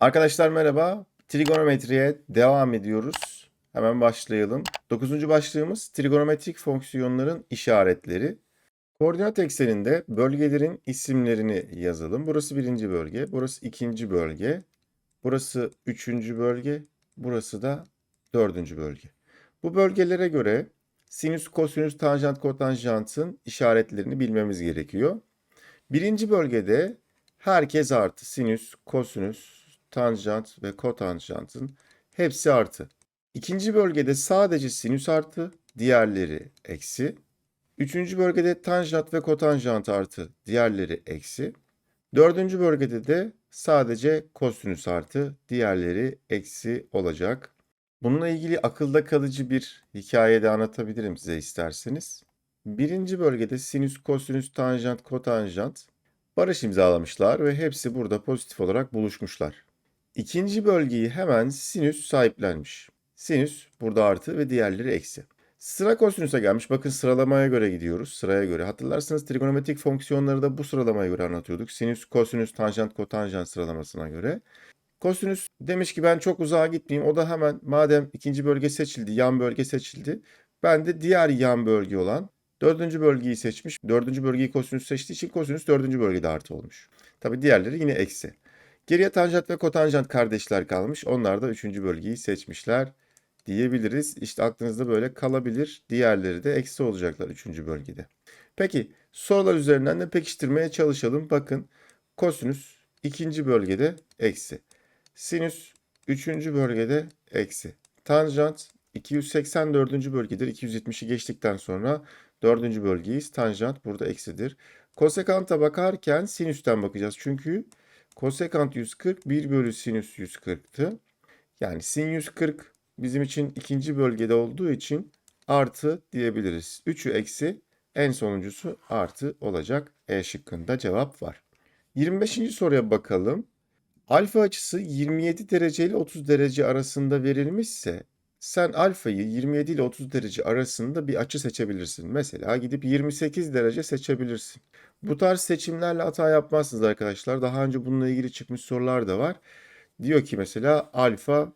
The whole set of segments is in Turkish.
Arkadaşlar merhaba. Trigonometriye devam ediyoruz. Hemen başlayalım. Dokuzuncu başlığımız trigonometrik fonksiyonların işaretleri. Koordinat ekseninde bölgelerin isimlerini yazalım. Burası birinci bölge, burası ikinci bölge, burası üçüncü bölge, burası da dördüncü bölge. Bu bölgelere göre sinüs, kosinüs, tanjant, kotanjantın işaretlerini bilmemiz gerekiyor. Birinci bölgede herkes artı. Sinüs, kosinüs, tanjant ve kotanjantın hepsi artı. İkinci bölgede sadece sinüs artı, diğerleri eksi. Üçüncü bölgede tanjant ve kotanjant artı, diğerleri eksi. Dördüncü bölgede de sadece kosinüs artı, diğerleri eksi olacak. Bununla ilgili akılda kalıcı bir hikaye de anlatabilirim size isterseniz. Birinci bölgede sinüs, kosinüs, tanjant, kotanjant barış imzalamışlar ve hepsi burada pozitif olarak buluşmuşlar. İkinci bölgeyi hemen sinüs sahiplenmiş. Sinüs burada artı ve diğerleri eksi. Sıra kosinüse gelmiş. Bakın sıralamaya göre gidiyoruz. Sıraya göre. Hatırlarsanız trigonometrik fonksiyonları da bu sıralamaya göre anlatıyorduk. Sinüs, kosinüs, tanjant, kotanjant sıralamasına göre. Kosinüs demiş ki ben çok uzağa gitmeyeyim. O da hemen madem ikinci bölge seçildi, yan bölge seçildi. Ben de diğer yan bölge olan dördüncü bölgeyi seçmiş. Dördüncü bölgeyi kosinüs seçtiği için kosinüs dördüncü bölgede artı olmuş. Tabi diğerleri yine eksi. Geriye tanjant ve kotanjant kardeşler kalmış. Onlar da üçüncü bölgeyi seçmişler diyebiliriz. İşte aklınızda böyle kalabilir. Diğerleri de eksi olacaklar üçüncü bölgede. Peki sorular üzerinden de pekiştirmeye çalışalım. Bakın kosinüs ikinci bölgede eksi. Sinüs 3. bölgede eksi. Tanjant 284. bölgedir. 270'i geçtikten sonra 4. bölgeyiz. Tanjant burada eksidir. Kosekanta bakarken sinüsten bakacağız. Çünkü kosekant 140 1 bölü sinüs 140'tı. Yani sin 140 bizim için ikinci bölgede olduğu için artı diyebiliriz. 3'ü eksi en sonuncusu artı olacak. E şıkkında cevap var. 25. soruya bakalım. Alfa açısı 27 derece ile 30 derece arasında verilmişse sen alfayı 27 ile 30 derece arasında bir açı seçebilirsin. Mesela gidip 28 derece seçebilirsin. Bu tarz seçimlerle hata yapmazsınız arkadaşlar. Daha önce bununla ilgili çıkmış sorular da var. Diyor ki mesela alfa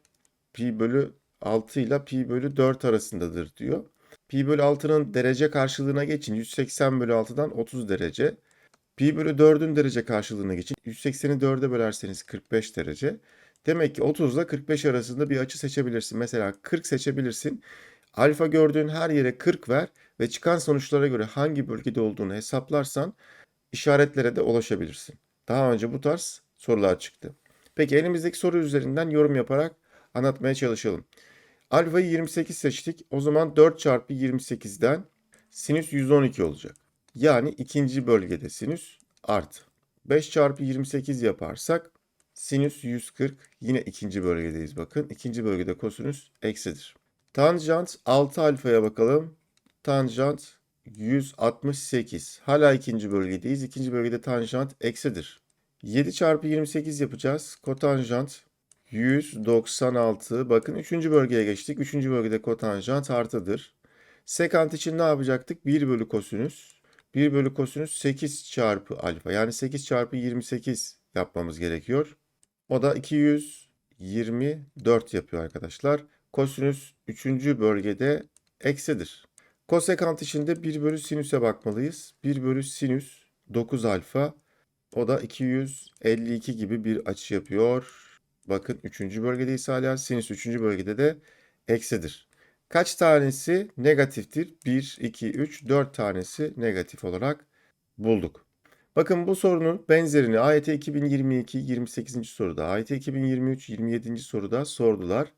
pi bölü 6 ile pi bölü 4 arasındadır diyor. Pi bölü 6'nın derece karşılığına geçin. 180 bölü 6'dan 30 derece. Pi bölü 4'ün derece karşılığına geçin. 180'i 4'e bölerseniz 45 derece. Demek ki 30 ile 45 arasında bir açı seçebilirsin. Mesela 40 seçebilirsin. Alfa gördüğün her yere 40 ver ve çıkan sonuçlara göre hangi bölgede olduğunu hesaplarsan işaretlere de ulaşabilirsin. Daha önce bu tarz sorular çıktı. Peki elimizdeki soru üzerinden yorum yaparak anlatmaya çalışalım. Alfayı 28 seçtik. O zaman 4 çarpı 28'den sinüs 112 olacak. Yani ikinci bölgede sinüs artı. 5 çarpı 28 yaparsak sinüs 140 yine ikinci bölgedeyiz bakın. İkinci bölgede kosinüs eksidir. Tanjant 6 alfaya bakalım. Tanjant 168. Hala ikinci bölgedeyiz. İkinci bölgede tanjant eksidir. 7 çarpı 28 yapacağız. Kotanjant 196. Bakın 3. bölgeye geçtik. 3. bölgede kotanjant artıdır. Sekant için ne yapacaktık? 1 bölü kosinüs. 1 bölü kosinüs 8 çarpı alfa. Yani 8 çarpı 28 yapmamız gerekiyor. O da 224 yapıyor arkadaşlar. Kosinüs 3. bölgede eksidir. Kosekant için de 1 bölü sinüse bakmalıyız. 1 bölü sinüs 9 alfa. O da 252 gibi bir açı yapıyor. Bakın 3. bölgedeyiz hala. Sinüs 3. bölgede de eksidir. Kaç tanesi negatiftir? 1, 2, 3, 4 tanesi negatif olarak bulduk. Bakın bu sorunun benzerini AYT 2022 28. soruda, AYT 2023 27. soruda sordular.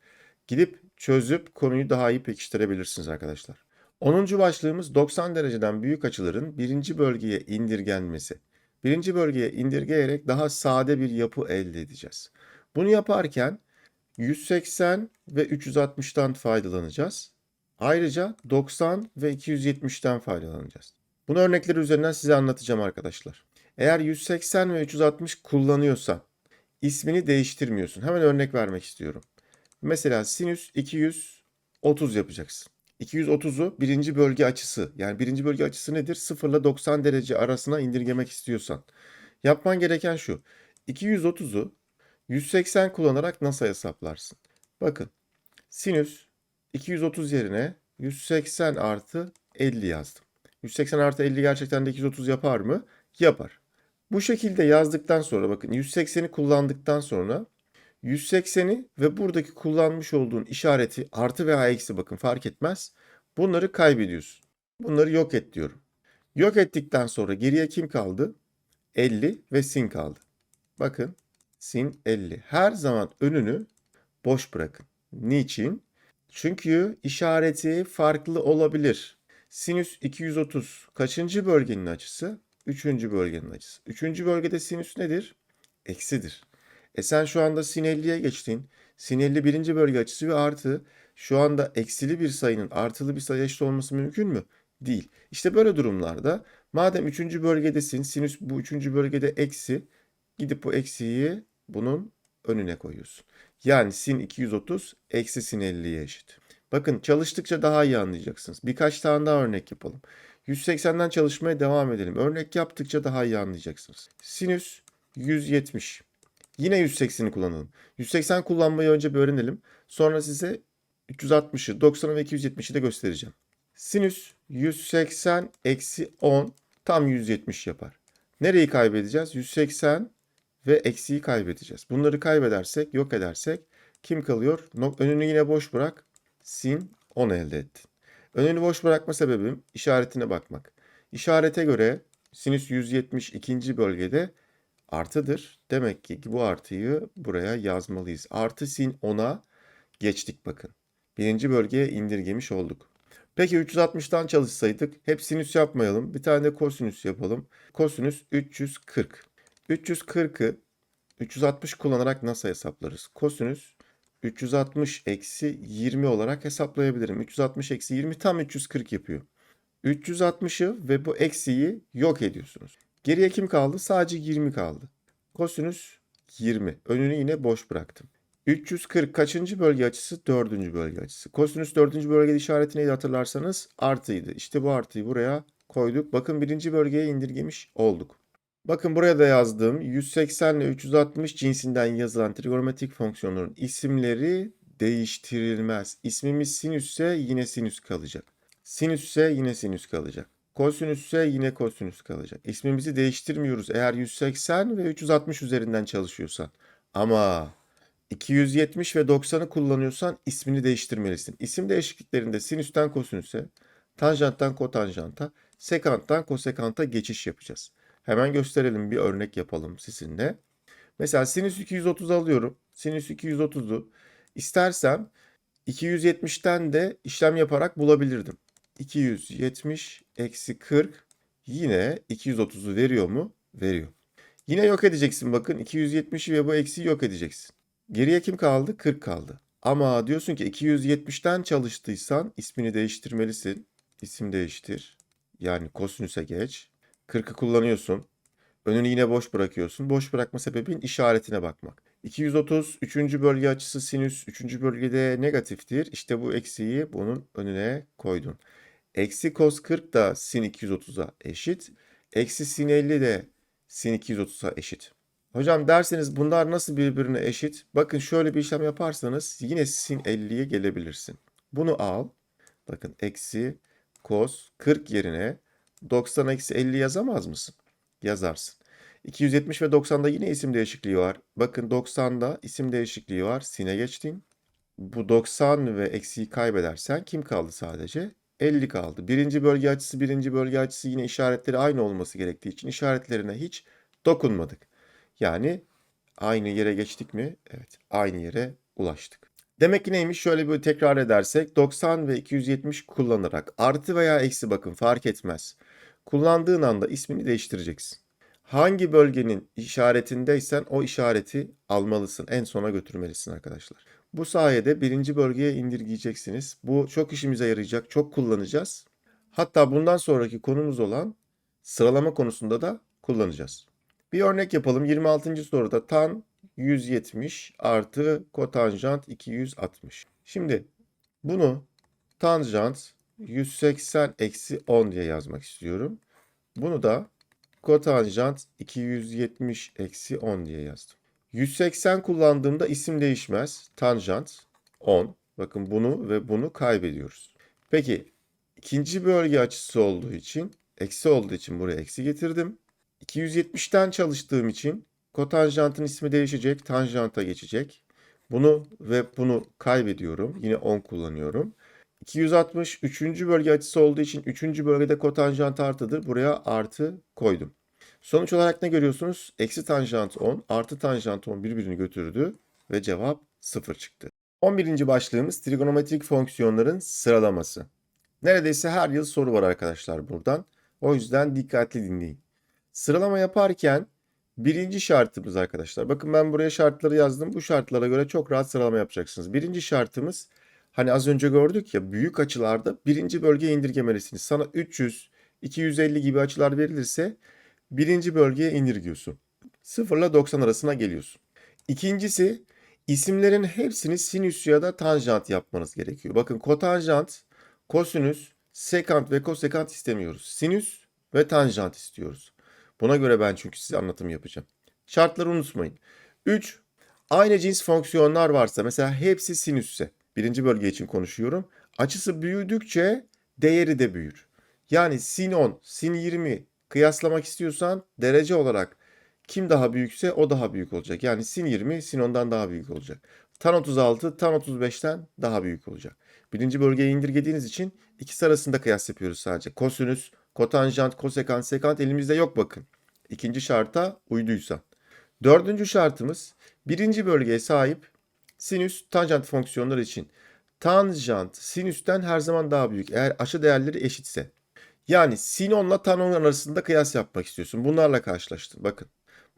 Gidip çözüp konuyu daha iyi pekiştirebilirsiniz arkadaşlar. 10. başlığımız 90 dereceden büyük açıların birinci bölgeye indirgenmesi. Birinci bölgeye indirgeyerek daha sade bir yapı elde edeceğiz. Bunu yaparken 180 ve 360'tan faydalanacağız. Ayrıca 90 ve 270'ten faydalanacağız. Bunu örnekleri üzerinden size anlatacağım arkadaşlar. Eğer 180 ve 360 kullanıyorsan ismini değiştirmiyorsun. Hemen örnek vermek istiyorum. Mesela sinüs 230 yapacaksın. 230'u birinci bölge açısı yani birinci bölge açısı nedir? 0 ile 90 derece arasına indirgemek istiyorsan. Yapman gereken şu. 230'u 180 kullanarak nasıl hesaplarsın? Bakın sinüs 230 yerine 180 artı 50 yazdım. 180 artı 50 gerçekten de 230 yapar mı? Yapar. Bu şekilde yazdıktan sonra bakın 180'i kullandıktan sonra 180'i ve buradaki kullanmış olduğun işareti artı veya eksi bakın fark etmez. Bunları kaybediyorsun. Bunları yok et diyorum. Yok ettikten sonra geriye kim kaldı? 50 ve sin kaldı. Bakın sin 50. Her zaman önünü boş bırakın. Niçin? Çünkü işareti farklı olabilir. Sinüs 230 kaçıncı bölgenin açısı? Üçüncü bölgenin açısı. Üçüncü bölgede sinüs nedir? Eksidir. E sen şu anda sin 50'ye geçtin. Sin 50 birinci bölge açısı ve artı. Şu anda eksili bir sayının artılı bir sayı eşit olması mümkün mü? Değil. İşte böyle durumlarda madem üçüncü bölgedesin, sinüs bu üçüncü bölgede eksi, gidip bu eksiyi bunun önüne koyuyorsun. Yani sin 230 eksi sin 50'ye eşit. Bakın çalıştıkça daha iyi anlayacaksınız. Birkaç tane daha örnek yapalım. 180'den çalışmaya devam edelim. Örnek yaptıkça daha iyi anlayacaksınız. Sinüs 170. Yine 180'i kullanalım. 180 kullanmayı önce bir öğrenelim. Sonra size 360'ı, 90'ı ve 270'i de göstereceğim. Sinüs 180 eksi 10 tam 170 yapar. Nereyi kaybedeceğiz? 180 ve eksiği kaybedeceğiz. Bunları kaybedersek, yok edersek kim kalıyor? Önünü yine boş bırak. Sin 10 elde ettin. Önünü boş bırakma sebebim işaretine bakmak. İşarete göre sinüs 170 ikinci bölgede artıdır. Demek ki bu artıyı buraya yazmalıyız. Artı sin 10'a geçtik bakın. Birinci bölgeye indirgemiş olduk. Peki 360'tan çalışsaydık hep sinüs yapmayalım. Bir tane de kosinüs yapalım. Kosinüs 340. 340'ı 360 kullanarak nasıl hesaplarız? Kosinüs 360 eksi 20 olarak hesaplayabilirim. 360 eksi 20 tam 340 yapıyor. 360'ı ve bu eksiyi yok ediyorsunuz. Geriye kim kaldı? Sadece 20 kaldı. Kosinüs 20. Önünü yine boş bıraktım. 340 kaçıncı bölge açısı? Dördüncü bölge açısı. Kosinüs dördüncü bölgede işareti neydi hatırlarsanız? Artıydı. İşte bu artıyı buraya koyduk. Bakın birinci bölgeye indirgemiş olduk. Bakın buraya da yazdığım 180 ile 360 cinsinden yazılan trigonometrik fonksiyonların isimleri değiştirilmez. İsmimiz sinüsse yine sinüs kalacak. Sinüsse yine sinüs kalacak. Kosinüsse yine kosinüs kalacak. İsmimizi değiştirmiyoruz eğer 180 ve 360 üzerinden çalışıyorsan. Ama 270 ve 90'ı kullanıyorsan ismini değiştirmelisin. İsim değişikliklerinde sinüsten kosinüse, tanjanttan kotanjanta, sekanttan kosekanta geçiş yapacağız. Hemen gösterelim bir örnek yapalım sizinle. Mesela sinüs 230 alıyorum. Sinüs 230'u istersem 270'ten de işlem yaparak bulabilirdim. 270 eksi 40 yine 230'u veriyor mu? Veriyor. Yine yok edeceksin bakın 270'i ve bu eksiği yok edeceksin. Geriye kim kaldı? 40 kaldı. Ama diyorsun ki 270'ten çalıştıysan ismini değiştirmelisin. İsim değiştir. Yani kosinüse geç. 40'ı kullanıyorsun. Önünü yine boş bırakıyorsun. Boş bırakma sebebin işaretine bakmak. 230 3. bölge açısı sinüs 3. bölgede negatiftir. İşte bu eksiği bunun önüne koydun. Eksi cos 40 da sin 230'a eşit. Eksi sin 50 de sin 230'a eşit. Hocam derseniz bunlar nasıl birbirine eşit? Bakın şöyle bir işlem yaparsanız yine sin 50'ye gelebilirsin. Bunu al. Bakın eksi cos 40 yerine 90 eksi 50 yazamaz mısın? Yazarsın. 270 ve 90'da yine isim değişikliği var. Bakın 90'da isim değişikliği var. Sine geçtin. Bu 90 ve eksiği kaybedersen kim kaldı sadece? 50 kaldı. Birinci bölge açısı birinci bölge açısı yine işaretleri aynı olması gerektiği için işaretlerine hiç dokunmadık. Yani aynı yere geçtik mi? Evet aynı yere ulaştık. Demek ki neymiş? Şöyle bir tekrar edersek 90 ve 270 kullanarak artı veya eksi bakın fark etmez. Kullandığın anda ismini değiştireceksin. Hangi bölgenin işaretindeysen o işareti almalısın. En sona götürmelisin arkadaşlar. Bu sayede birinci bölgeye indirgeyeceksiniz. Bu çok işimize yarayacak. Çok kullanacağız. Hatta bundan sonraki konumuz olan sıralama konusunda da kullanacağız. Bir örnek yapalım. 26. soruda tan 170 artı kotanjant 260. Şimdi bunu tanjant 180 eksi 10 diye yazmak istiyorum. Bunu da kotanjant 270 eksi 10 diye yazdım. 180 kullandığımda isim değişmez. Tanjant 10. Bakın bunu ve bunu kaybediyoruz. Peki ikinci bölge açısı olduğu için eksi olduğu için buraya eksi getirdim. 270'ten çalıştığım için kotanjantın ismi değişecek. Tanjanta geçecek. Bunu ve bunu kaybediyorum. Yine 10 kullanıyorum. 260 3. bölge açısı olduğu için 3. bölgede kotanjant artıdır. Buraya artı koydum. Sonuç olarak ne görüyorsunuz? Eksi tanjant 10 artı tanjant 10 birbirini götürdü ve cevap 0 çıktı. 11. başlığımız trigonometrik fonksiyonların sıralaması. Neredeyse her yıl soru var arkadaşlar buradan. O yüzden dikkatli dinleyin. Sıralama yaparken birinci şartımız arkadaşlar. Bakın ben buraya şartları yazdım. Bu şartlara göre çok rahat sıralama yapacaksınız. Birinci şartımız hani az önce gördük ya büyük açılarda birinci bölgeye indirgemelisiniz. Sana 300, 250 gibi açılar verilirse birinci bölgeye indirgiyorsun. 0 ile 90 arasına geliyorsun. İkincisi isimlerin hepsini sinüs ya da tanjant yapmanız gerekiyor. Bakın kotanjant, kosinüs, sekant ve kosekant istemiyoruz. Sinüs ve tanjant istiyoruz. Buna göre ben çünkü size anlatım yapacağım. Şartları unutmayın. 3. Aynı cins fonksiyonlar varsa mesela hepsi sinüsse. Birinci bölge için konuşuyorum. Açısı büyüdükçe değeri de büyür. Yani sin 10, sin 20 kıyaslamak istiyorsan derece olarak kim daha büyükse o daha büyük olacak. Yani sin 20 sin 10'dan daha büyük olacak. Tan 36 tan 35'ten daha büyük olacak. Birinci bölgeye indirgediğiniz için ikisi arasında kıyas yapıyoruz sadece. Kosinüs, kotanjant, kosekant, sekant elimizde yok bakın. İkinci şarta uyduysa. Dördüncü şartımız birinci bölgeye sahip sinüs tanjant fonksiyonları için. Tanjant sinüsten her zaman daha büyük eğer açı değerleri eşitse. Yani sin 10 ile tan 10 arasında kıyas yapmak istiyorsun. Bunlarla karşılaştın. Bakın.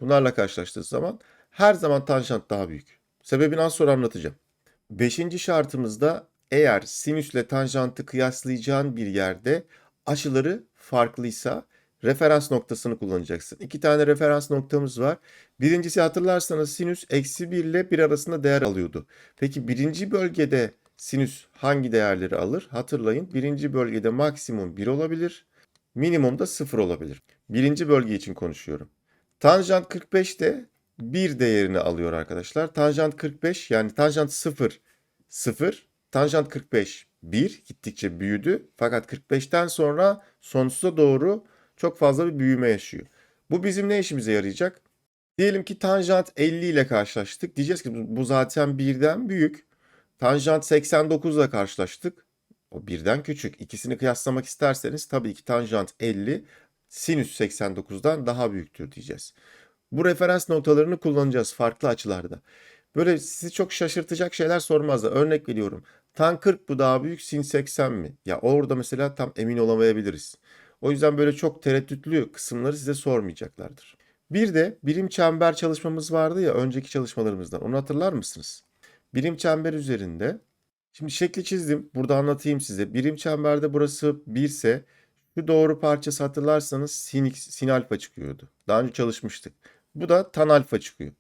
Bunlarla karşılaştığı zaman her zaman tanjant daha büyük. Sebebini az sonra anlatacağım. Beşinci şartımızda eğer sinüsle tanjantı kıyaslayacağın bir yerde açıları farklıysa referans noktasını kullanacaksın. İki tane referans noktamız var. Birincisi hatırlarsanız sinüs eksi 1 ile 1 arasında değer alıyordu. Peki birinci bölgede sinüs hangi değerleri alır? Hatırlayın birinci bölgede maksimum 1 olabilir. Minimum da 0 olabilir. Birinci bölge için konuşuyorum. Tanjant 45 de 1 değerini alıyor arkadaşlar. Tanjant 45 yani tanjant 0 0. Tanjant 45 1 gittikçe büyüdü. Fakat 45'ten sonra sonsuza doğru çok fazla bir büyüme yaşıyor. Bu bizim ne işimize yarayacak? Diyelim ki tanjant 50 ile karşılaştık. Diyeceğiz ki bu zaten birden büyük. Tanjant 89 ile karşılaştık. O birden küçük. İkisini kıyaslamak isterseniz tabii ki tanjant 50 sinüs 89'dan daha büyüktür diyeceğiz. Bu referans noktalarını kullanacağız farklı açılarda. Böyle sizi çok şaşırtacak şeyler sormazlar. Örnek veriyorum. Tan 40 bu daha büyük, sin 80 mi? Ya orada mesela tam emin olamayabiliriz. O yüzden böyle çok tereddütlü kısımları size sormayacaklardır. Bir de birim çember çalışmamız vardı ya önceki çalışmalarımızdan. Onu hatırlar mısınız? Birim çember üzerinde. Şimdi şekli çizdim. Burada anlatayım size. Birim çemberde burası 1 ise şu doğru parçası hatırlarsanız sin, sin alfa çıkıyordu. Daha önce çalışmıştık. Bu da tan alfa çıkıyor.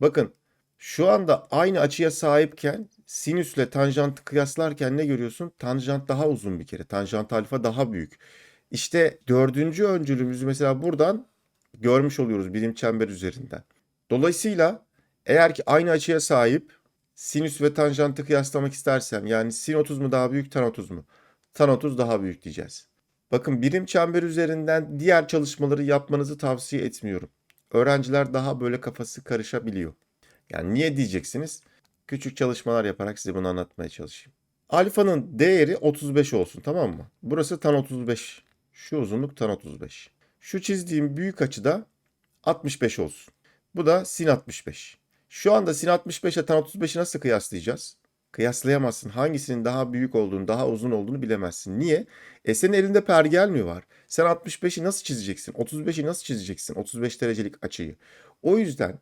Bakın şu anda aynı açıya sahipken sinüsle tanjantı kıyaslarken ne görüyorsun? Tanjant daha uzun bir kere. Tanjant alfa daha büyük. İşte dördüncü öncülümüzü mesela buradan görmüş oluyoruz birim çember üzerinden. Dolayısıyla eğer ki aynı açıya sahip sinüs ve tanjantı kıyaslamak istersem yani sin 30 mu daha büyük tan 30 mu? Tan 30 daha büyük diyeceğiz. Bakın birim çember üzerinden diğer çalışmaları yapmanızı tavsiye etmiyorum. Öğrenciler daha böyle kafası karışabiliyor. Yani niye diyeceksiniz? Küçük çalışmalar yaparak size bunu anlatmaya çalışayım. Alfanın değeri 35 olsun tamam mı? Burası tan 35. Şu uzunluk tan 35. Şu çizdiğim büyük açıda 65 olsun. Bu da sin 65. Şu anda sin 65 ile tan 35'i nasıl kıyaslayacağız? Kıyaslayamazsın. Hangisinin daha büyük olduğunu, daha uzun olduğunu bilemezsin. Niye? E senin elinde pergel mi var? Sen 65'i nasıl çizeceksin? 35'i nasıl çizeceksin? 35 derecelik açıyı. O yüzden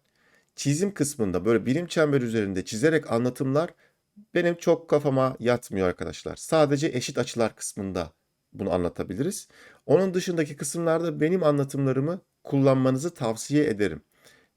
çizim kısmında böyle birim çember üzerinde çizerek anlatımlar benim çok kafama yatmıyor arkadaşlar. Sadece eşit açılar kısmında bunu anlatabiliriz. Onun dışındaki kısımlarda benim anlatımlarımı kullanmanızı tavsiye ederim.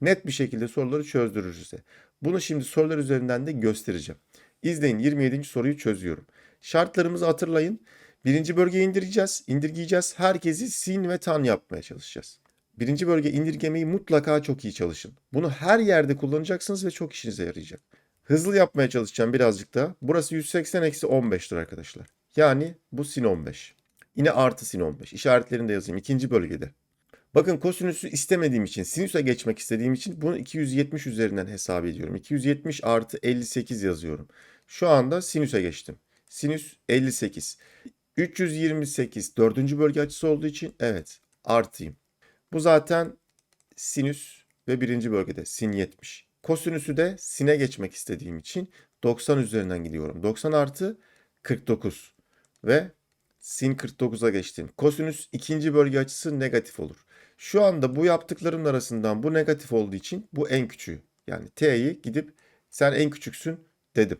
Net bir şekilde soruları çözdürür size. Bunu şimdi sorular üzerinden de göstereceğim. İzleyin 27. soruyu çözüyorum. Şartlarımızı hatırlayın. Birinci bölgeye indireceğiz, indirgeyeceğiz. Herkesi sin ve tan yapmaya çalışacağız. birinci bölge indirgemeyi mutlaka çok iyi çalışın. Bunu her yerde kullanacaksınız ve çok işinize yarayacak. Hızlı yapmaya çalışacağım birazcık da. Burası 180 eksi 15'tir arkadaşlar. Yani bu sin 15. Yine artı sin 15. İşaretlerini de yazayım ikinci bölgede. Bakın kosinüsü istemediğim için, sinüse geçmek istediğim için bunu 270 üzerinden hesap ediyorum. 270 artı 58 yazıyorum. Şu anda sinüse geçtim. Sinüs 58. 328 dördüncü bölge açısı olduğu için evet artıyım. Bu zaten sinüs ve birinci bölgede sin 70. Kosinüsü de sine geçmek istediğim için 90 üzerinden gidiyorum. 90 artı 49 ve sin 49'a geçtim. Kosinüs ikinci bölge açısı negatif olur. Şu anda bu yaptıklarım arasından bu negatif olduğu için bu en küçüğü. Yani t'yi gidip sen en küçüksün dedim.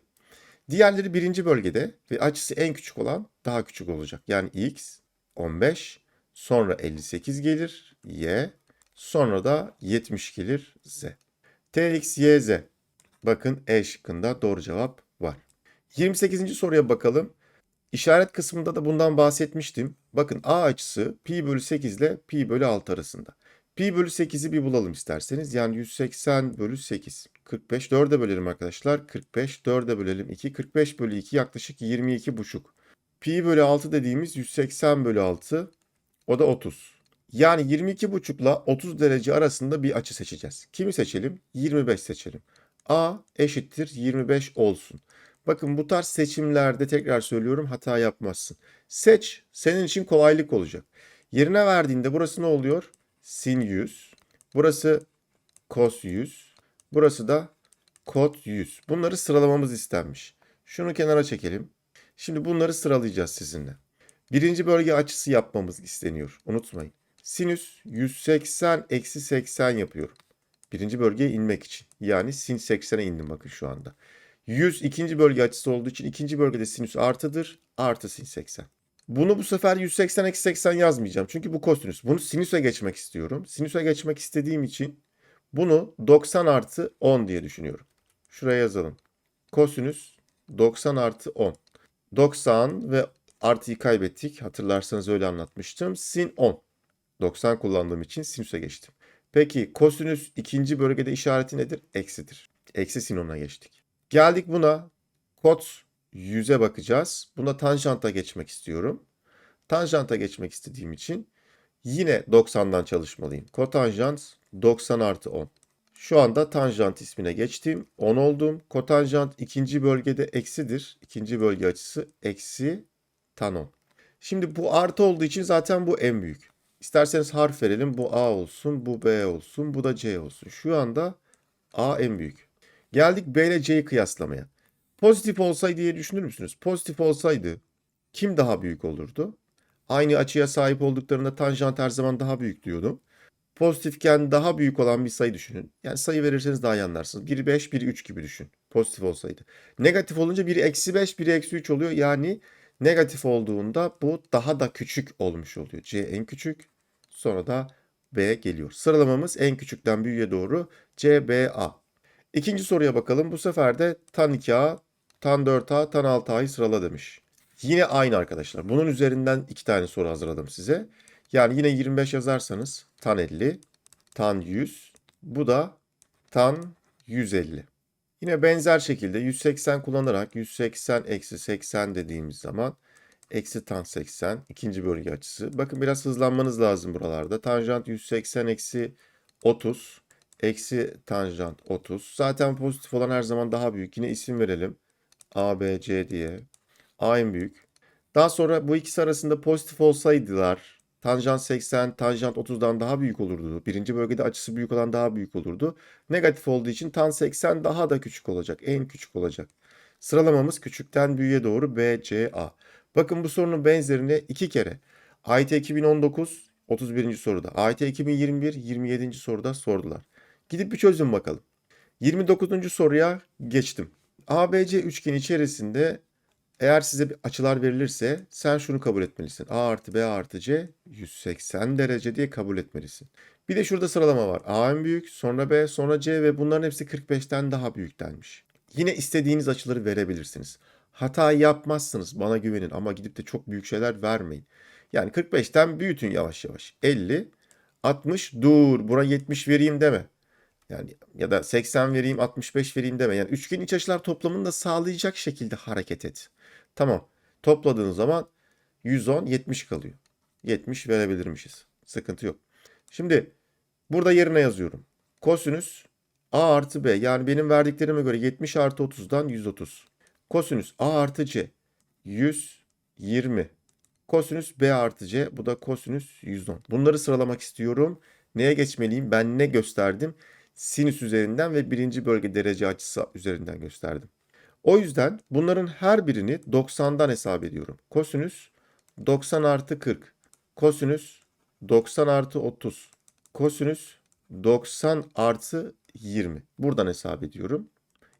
Diğerleri birinci bölgede ve açısı en küçük olan daha küçük olacak. Yani x 15, sonra 58 gelir y, sonra da 70 gelir z. tx, y, z. Bakın E şıkkında doğru cevap var. 28. soruya bakalım. İşaret kısmında da bundan bahsetmiştim. Bakın A açısı pi bölü 8 ile pi bölü 6 arasında. Pi bölü 8'i bir bulalım isterseniz. Yani 180 bölü 8. 45 4'e bölelim arkadaşlar. 45 4'e bölelim 2. 45 bölü 2 yaklaşık 22 buçuk. Pi bölü 6 dediğimiz 180 bölü 6. O da 30. Yani 22 buçukla 30 derece arasında bir açı seçeceğiz. Kimi seçelim? 25 seçelim. A eşittir 25 olsun. Bakın bu tarz seçimlerde tekrar söylüyorum hata yapmazsın. Seç senin için kolaylık olacak. Yerine verdiğinde burası ne oluyor? Sin 100. Burası cos 100. Burası da kot 100. Bunları sıralamamız istenmiş. Şunu kenara çekelim. Şimdi bunları sıralayacağız sizinle. Birinci bölge açısı yapmamız isteniyor. Unutmayın. Sinüs 180 eksi 80 yapıyorum. Birinci bölgeye inmek için. Yani sin 80'e indim bakın şu anda. 100 ikinci bölge açısı olduğu için ikinci bölgede sinüs artıdır. Artı sin 80. Bunu bu sefer 180 eksi 80 yazmayacağım. Çünkü bu kosinüs. Bunu sinüse geçmek istiyorum. Sinüse geçmek istediğim için bunu 90 artı 10 diye düşünüyorum. Şuraya yazalım. Kosinüs 90 artı 10. 90 ve artıyı kaybettik. Hatırlarsanız öyle anlatmıştım. Sin 10. 90 kullandığım için sinüse geçtim. Peki kosinüs ikinci bölgede işareti nedir? Eksidir. Eksi sin 10'a geçtik. Geldik buna. Kot 100'e bakacağız. Buna tanjanta geçmek istiyorum. Tanjanta geçmek istediğim için yine 90'dan çalışmalıyım. Kotanjant 90 artı 10. Şu anda tanjant ismine geçtim. 10 oldum. Kotanjant ikinci bölgede eksidir. İkinci bölge açısı eksi tan 10. Şimdi bu artı olduğu için zaten bu en büyük. İsterseniz harf verelim. Bu A olsun, bu B olsun, bu da C olsun. Şu anda A en büyük. Geldik B ile C'yi kıyaslamaya. Pozitif olsaydı diye düşünür müsünüz? Pozitif olsaydı kim daha büyük olurdu? Aynı açıya sahip olduklarında tanjant her zaman daha büyük diyordum. Pozitifken daha büyük olan bir sayı düşünün. Yani sayı verirseniz daha iyi anlarsınız. Biri 5, biri 3 gibi düşün. Pozitif olsaydı. Negatif olunca biri eksi 5, biri eksi 3 oluyor. Yani negatif olduğunda bu daha da küçük olmuş oluyor. C en küçük. Sonra da B geliyor. Sıralamamız en küçükten büyüğe doğru C, B, A. İkinci soruya bakalım. Bu sefer de tan 2A, tan 4A, tan 6A'yı sırala demiş. Yine aynı arkadaşlar. Bunun üzerinden iki tane soru hazırladım size. Yani yine 25 yazarsanız tan 50, tan 100. Bu da tan 150. Yine benzer şekilde 180 kullanarak 180 eksi 80 dediğimiz zaman eksi tan 80 ikinci bölge açısı. Bakın biraz hızlanmanız lazım buralarda. Tanjant 180 eksi 30 eksi tanjant 30. Zaten pozitif olan her zaman daha büyük. Yine isim verelim. A, B, C diye. A en büyük. Daha sonra bu ikisi arasında pozitif olsaydılar tanjant 80, tanjant 30'dan daha büyük olurdu. Birinci bölgede açısı büyük olan daha büyük olurdu. Negatif olduğu için tan 80 daha da küçük olacak. En küçük olacak. Sıralamamız küçükten büyüğe doğru B, C, A. Bakın bu sorunun benzerini iki kere. AYT 2019 31. soruda. AYT 2021 27. soruda sordular. Gidip bir çözün bakalım. 29. soruya geçtim. ABC üçgeni içerisinde eğer size bir açılar verilirse sen şunu kabul etmelisin. A artı B artı C 180 derece diye kabul etmelisin. Bir de şurada sıralama var. A en büyük, sonra B, sonra C ve bunların hepsi 45'ten daha büyük denmiş. Yine istediğiniz açıları verebilirsiniz. Hata yapmazsınız bana güvenin ama gidip de çok büyük şeyler vermeyin. Yani 45'ten büyütün yavaş yavaş. 50 60 dur buna 70 vereyim deme. Yani ya da 80 vereyim 65 vereyim deme. Yani üçgenin iç açılar toplamını da sağlayacak şekilde hareket et. Tamam. Topladığın zaman 110 70 kalıyor. 70 verebilirmişiz. Sıkıntı yok. Şimdi burada yerine yazıyorum. Kosinüs A artı B yani benim verdiklerime göre 70 artı 30'dan 130. Kosinüs A artı C 120. Kosinüs B artı C bu da kosinüs 110. Bunları sıralamak istiyorum. Neye geçmeliyim? Ben ne gösterdim? Sinüs üzerinden ve birinci bölge derece açısı üzerinden gösterdim. O yüzden bunların her birini 90'dan hesap ediyorum. Kosinüs 90 artı 40. Kosinüs 90 artı 30. Kosinüs 90 artı 20. Buradan hesap ediyorum.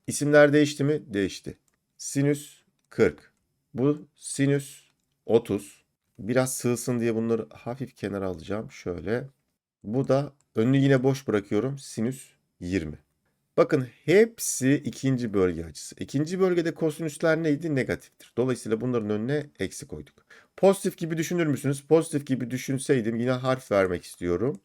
İsimler değişti mi? Değişti. Sinüs 40. Bu sinüs 30. Biraz sığsın diye bunları hafif kenara alacağım. Şöyle. Bu da önünü yine boş bırakıyorum. Sinüs 20. Bakın hepsi ikinci bölge açısı. İkinci bölgede kosinüsler neydi? Negatiftir. Dolayısıyla bunların önüne eksi koyduk. Pozitif gibi düşünür müsünüz? Pozitif gibi düşünseydim yine harf vermek istiyorum.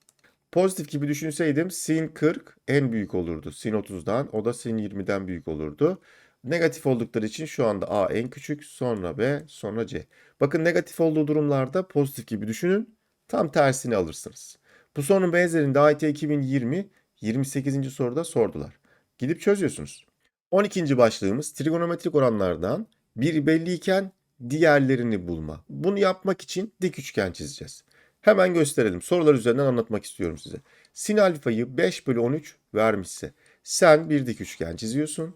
Pozitif gibi düşünseydim sin 40 en büyük olurdu. Sin 30'dan o da sin 20'den büyük olurdu. Negatif oldukları için şu anda A en küçük, sonra B, sonra C. Bakın negatif olduğu durumlarda pozitif gibi düşünün. Tam tersini alırsınız. Bu sorunun benzerini AYT 2020 28. soruda sordular. Gidip çözüyorsunuz. 12. başlığımız trigonometrik oranlardan biri belliyken diğerlerini bulma. Bunu yapmak için dik üçgen çizeceğiz. Hemen gösterelim. Sorular üzerinden anlatmak istiyorum size. Sin alfayı 5 bölü 13 vermişse sen bir dik üçgen çiziyorsun.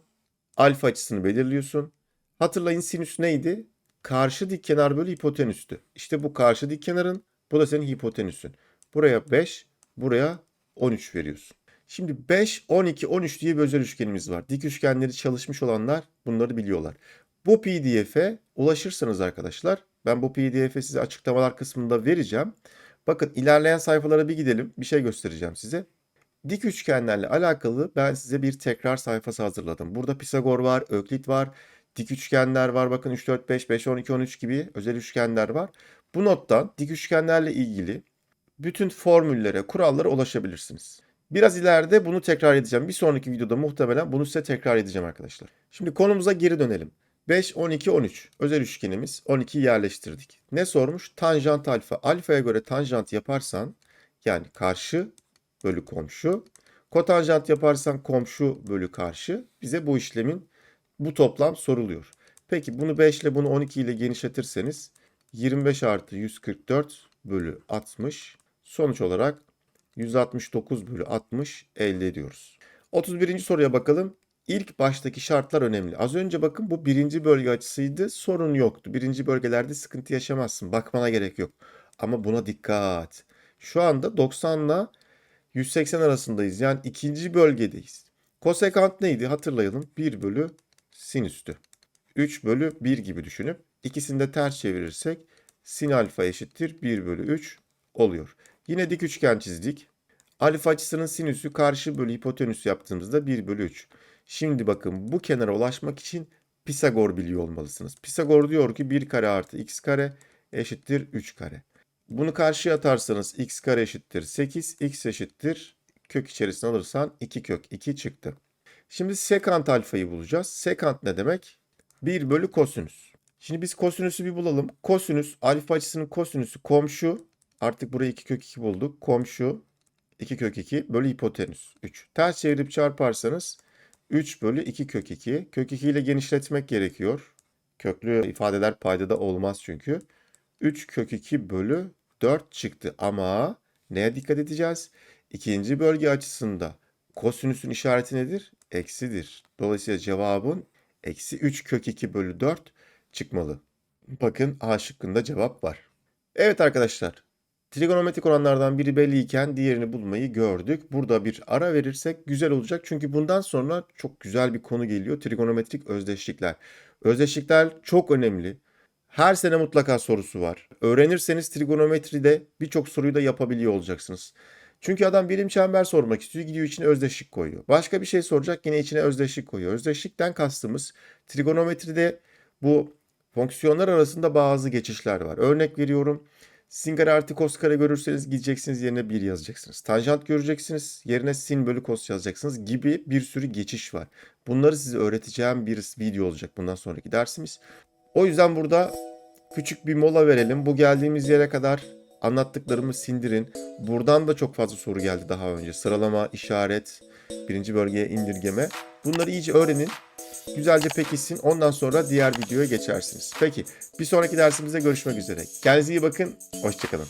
Alfa açısını belirliyorsun. Hatırlayın sinüs neydi? Karşı dik kenar bölü hipotenüstü. İşte bu karşı dik kenarın bu da senin hipotenüsün. Buraya 5, buraya 13 veriyorsun. Şimdi 5, 12, 13 diye bir özel üçgenimiz var. Dik üçgenleri çalışmış olanlar bunları biliyorlar. Bu pdf'e ulaşırsanız arkadaşlar ben bu pdf'e size açıklamalar kısmında vereceğim. Bakın ilerleyen sayfalara bir gidelim. Bir şey göstereceğim size. Dik üçgenlerle alakalı ben size bir tekrar sayfası hazırladım. Burada Pisagor var, Öklit var, dik üçgenler var. Bakın 3, 4, 5, 5, 12, 13 gibi özel üçgenler var. Bu nottan dik üçgenlerle ilgili bütün formüllere, kurallara ulaşabilirsiniz. Biraz ileride bunu tekrar edeceğim. Bir sonraki videoda muhtemelen bunu size tekrar edeceğim arkadaşlar. Şimdi konumuza geri dönelim. 5, 12, 13. Özel üçgenimiz 12'yi yerleştirdik. Ne sormuş? Tanjant alfa. Alfaya göre tanjant yaparsan yani karşı bölü komşu. Kotanjant yaparsan komşu bölü karşı. Bize bu işlemin bu toplam soruluyor. Peki bunu 5 ile bunu 12 ile genişletirseniz 25 artı 144 bölü 60 sonuç olarak 169 bölü 60 elde ediyoruz. 31. soruya bakalım. İlk baştaki şartlar önemli. Az önce bakın bu birinci bölge açısıydı. Sorun yoktu. Birinci bölgelerde sıkıntı yaşamazsın. Bakmana gerek yok. Ama buna dikkat. Şu anda 90 ile 180 arasındayız. Yani ikinci bölgedeyiz. Kosekant neydi? Hatırlayalım. 1 bölü sinüstü. 3 bölü 1 gibi düşünüp ikisini de ters çevirirsek sin alfa eşittir 1 bölü 3 oluyor. Yine dik üçgen çizdik. Alfa açısının sinüsü karşı bölü hipotenüs yaptığımızda 1 bölü 3. Şimdi bakın bu kenara ulaşmak için Pisagor biliyor olmalısınız. Pisagor diyor ki 1 kare artı x kare eşittir 3 kare. Bunu karşıya atarsanız x kare eşittir 8, x eşittir kök içerisine alırsan 2 kök 2 çıktı. Şimdi sekant alfayı bulacağız. Sekant ne demek? 1 bölü kosinüs. Şimdi biz kosinüsü bir bulalım. Kosinüs alfa açısının kosinüsü komşu. Artık burayı 2 kök 2 bulduk. Komşu 2 kök 2 bölü hipotenüs 3. Ters çevirip çarparsanız 3 bölü 2 kök 2. Kök 2 ile genişletmek gerekiyor. Köklü ifadeler paydada olmaz çünkü. 3 kök 2 bölü 4 çıktı ama neye dikkat edeceğiz? İkinci bölge açısında kosinüsün işareti nedir? Eksidir. Dolayısıyla cevabın eksi 3 kök 2 bölü 4 çıkmalı. Bakın A şıkkında cevap var. Evet arkadaşlar. Trigonometrik oranlardan biri belliyken diğerini bulmayı gördük. Burada bir ara verirsek güzel olacak. Çünkü bundan sonra çok güzel bir konu geliyor. Trigonometrik özdeşlikler. Özdeşlikler çok önemli. Her sene mutlaka sorusu var. Öğrenirseniz trigonometride birçok soruyu da yapabiliyor olacaksınız. Çünkü adam birim çember sormak istiyor. Gidiyor içine özdeşlik koyuyor. Başka bir şey soracak yine içine özdeşlik koyuyor. Özdeşlikten kastımız trigonometride bu fonksiyonlar arasında bazı geçişler var. Örnek veriyorum. Sin kare artı kos kare görürseniz gideceksiniz yerine 1 yazacaksınız. Tanjant göreceksiniz yerine sin bölü kos yazacaksınız gibi bir sürü geçiş var. Bunları size öğreteceğim bir video olacak bundan sonraki dersimiz. O yüzden burada küçük bir mola verelim. Bu geldiğimiz yere kadar anlattıklarımı sindirin. Buradan da çok fazla soru geldi daha önce. Sıralama, işaret, birinci bölgeye indirgeme. Bunları iyice öğrenin. Güzelce pekişsin. Ondan sonra diğer videoya geçersiniz. Peki bir sonraki dersimizde görüşmek üzere. Kendinize iyi bakın. Hoşçakalın.